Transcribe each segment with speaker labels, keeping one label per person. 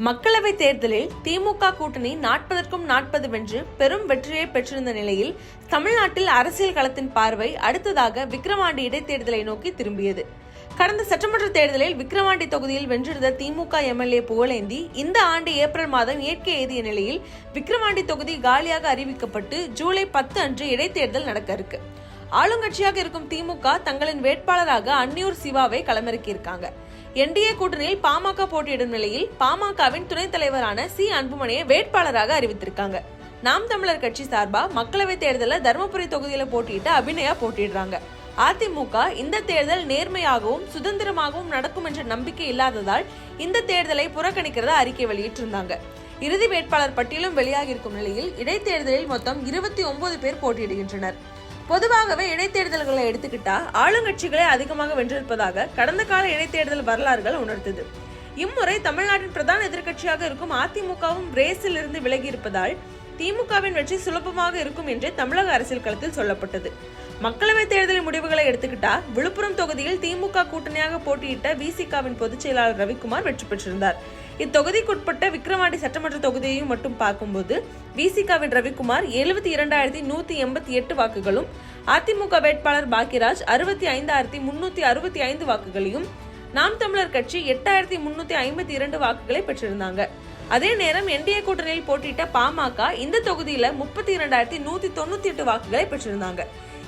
Speaker 1: மக்களவைத் தேர்தலில் திமுக கூட்டணி நாற்பதற்கும் நாற்பது வென்று பெரும் வெற்றியை பெற்றிருந்த நிலையில் தமிழ்நாட்டில் அரசியல் களத்தின் பார்வை அடுத்ததாக விக்கிரவாண்டி இடைத்தேர்தலை நோக்கி திரும்பியது. கடந்த சட்டமன்ற தேர்தலில் விக்கிரவாண்டி தொகுதியில் வென்றிருந்த திமுக எம்எல்ஏ புகழேந்தி இந்த ஆண்டு ஏப்ரல் மாதம் இயற்கை எய்திய நிலையில் விக்கிரவாண்டி தொகுதி காலியாக அறிவிக்கப்பட்டு ஜூலை பத்து அன்று இடைத்தேர்தல் நடக்க இருக்கு. ஆளுங்கட்சியாக இருக்கும் திமுக தங்களின் வேட்பாளராக அன்னியூர் சிவாவை களமிறக்கியிருக்காங்க. என்டிஏ கூட்டணியில் பாமக போட்டியிடும் நிலையில் பாமகவின் துணைத் தலைவரான சி. அன்புமணியை வேட்பாளராக அறிவித்திருக்காங்க. நாம் தமிழர் கட்சி சார்பா மக்களவைத் தேர்தலில் தருமபுரி தொகுதியில போட்டியிட்டு அபிநயா போட்டியிடுறாங்க. அதிமுக இந்த தேர்தல் நேர்மையாகவும் சுதந்திரமாகவும் நடக்கும் என்ற நம்பிக்கை இல்லாததால் இந்த தேர்தலை புறக்கணிக்கிறதா அறிக்கை வெளியிட்டிருந்தாங்க. இறுதி வேட்பாளர் பட்டியலும் வெளியாகியிருக்கும் நிலையில் இடைத்தேர்தலில் மொத்தம் இருபத்தி ஒன்பது பேர் போட்டியிடுகின்றனர். பொதுவாகவே இடைத்தேர்தல்களை எடுத்துக்கிட்டா ஆளுங்கட்சிகளே அதிகமாக வென்றிருப்பதாக கடந்த கால இடைத்தேர்தல் வரலாறுகள் உணர்த்தது. இம்முறை தமிழ்நாட்டின் பிரதான எதிர்க்கட்சியாக இருக்கும் அதிமுகவும் ரேஸில் இருந்து விலகி இருப்பதால் திமுகவின் வெற்றி சுலபமாக இருக்கும் என்றே தமிழக அரசியல் களத்தில் சொல்லப்பட்டது. மக்களவைத் தேர்தல் முடிவுகளை எடுத்துக்கிட்டா விழுப்புரம் தொகுதியில் திமுக கூட்டணியாக போட்டியிட்ட விசிகாவின் பொதுச் செயலாளர் ரவிக்குமார் வெற்றி பெற்றிருந்தார். இத்தொகுதிக்குட்பட்ட விக்ரவாண்டி சட்டமன்ற தொகுதியையும் மட்டும் பார்க்கும்போது விசிகாவின் ரவிக்குமார் எழுபத்தி இரண்டாயிரத்தி நூத்தி எண்பத்தி எட்டு வாக்குகளும் அதிமுக வேட்பாளர் பாக்கியராஜ் அறுபத்தி ஐந்தாயிரத்தி முன்னூத்தி அறுபத்தி ஐந்து வாக்குகளையும் நாம் தமிழர் கட்சி எட்டாயிரத்தி முன்னூத்தி ஐம்பத்தி இரண்டு வாக்குகளை பெற்றிருந்தாங்க. அதே நேரம் என்டிஏ கூட்டணியில் போட்டியிட்ட பாமக இந்த தொகுதியில முப்பத்தி இரண்டாயிரத்தி நூத்தி தொண்ணூத்தி எட்டு வாக்குகளை பெற்றிருந்தாங்க.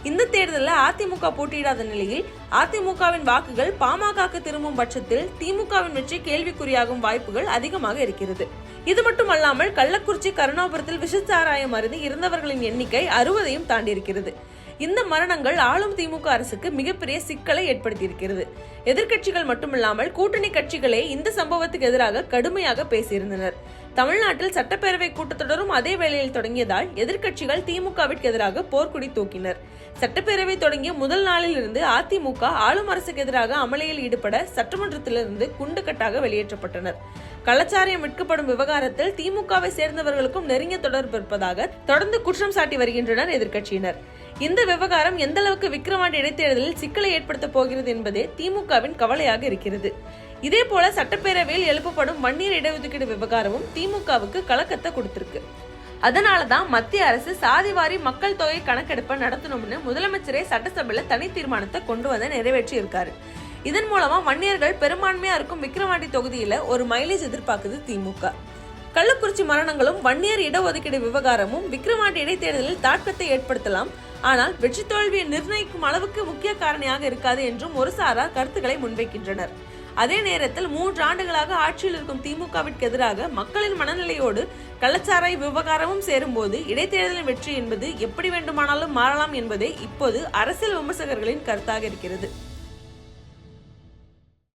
Speaker 1: இந்த தேர்தலில் அதிமுக போட்டியிடாத நிலையில் அதிமுகவின் வாக்குகள் பாமகக்கு திரும்பும் பட்சத்தில் திமுகவின் வெற்றி கேள்விக்குறியாகும் வாய்ப்புகள் அதிகமாக இருக்கிறது. இது மட்டுமல்லாமல் கள்ளக்குறிச்சி கருணாபுரத்தில் விஷச்சாராயம் அருந்தி இறந்தவர்களின் எண்ணிக்கை அறுபதையும் தாண்டியிருக்கிறது. இந்த மரணங்கள் ஆளும் திமுக அரசுக்கு மிகப்பெரிய சிக்கலை ஏற்படுத்தியிருக்கிறது. எதிர்க்கட்சிகள் மட்டுமில்லாமல் கூட்டணி கட்சிகளே இந்த சம்பவத்துக்கு எதிராக கடுமையாக பேசியிருந்தனர். தமிழ்நாட்டில் சட்டப்பேரவை கூட்டத்தொடரும் அதே வேளையில் தொடங்கியதால் எதிர்க்கட்சிகள் திமுகவிற்கு எதிராக போர்க்குடி தூக்கினர். சட்டப்பேரவை தொடங்கிய முதல் நாளில் இருந்து அதிமுக ஆளும் அரசுக்கு எதிராக அமளியில் ஈடுபட சட்டமன்றத்திலிருந்து குண்டுகட்டாக வெளியேற்றப்பட்டனர். கலாச்சாரியம் விற்கப்படும் விவகாரத்தில் திமுகவை சேர்ந்தவர்களுக்கும் நெருங்கிய தொடர்பு இருப்பதாக தொடர்ந்து குற்றம் சாட்டி வருகின்றனர் எதிர்க்கட்சியினர். இந்த விவகாரம் எந்த அளவுக்கு விக்கிரவாண்டி இடைத்தேர்தலில் சிக்கலை ஏற்படுத்தப் போகிறது என்பதே திமுகவின் கவலையாக இருக்கிறது. இதே போல சட்டப்பேரவையில் எழுப்பப்படும் மண்ணீர் இடஒதுக்கீடு விவகாரமும் திமுகவுக்கு கலக்கத்தை கொடுத்திருக்கு. அதனாலதான் மத்திய அரசு சாதிவாரி மக்கள் தொகை கணக்கெடுப்பை நடத்தணும்னு முதலமைச்சரே சட்டசபையில தனி தீர்மானத்தை கொண்டு வந்து நிறைவேற்றி இருக்காரு இதன் மூலமா வன்னியர்கள் பெரும்பான்மையா இருக்கும் விக்கிரவாண்டி தொகுதியில ஒரு மைலேஜ் எதிர்பார்க்குது திமுக. கள்ளக்குறிச்சி மரணங்களும் வன்னியர் இடஒதுக்கீடு விவகாரமும் விக்ரமாண்டி இடைத்தேர்தலில் தாக்கத்தை ஏற்படுத்தலாம். ஆனால் வெற்றி தோல்வியை நிர்ணயிக்கும் அளவுக்கு முக்கிய காரணியாக இருக்காது என்றும் ஒரு சாரார் கருத்துக்களை முன்வைக்கின்றனர். அதே நேரத்தில் மூன்று ஆண்டுகளாக ஆட்சியில் இருக்கும் திமுகவிற்கு எதிராக மக்களின் மனநிலையோடு கள்ளச்சாராய் விவகாரமும் சேரும்போது இடைத்தேர்தலின் வெற்றி என்பது எப்படி வேண்டுமானாலும் மாறலாம் என்பதே இப்போது அரசியல் விமர்சகர்களின் கருத்தாக இருக்கிறது.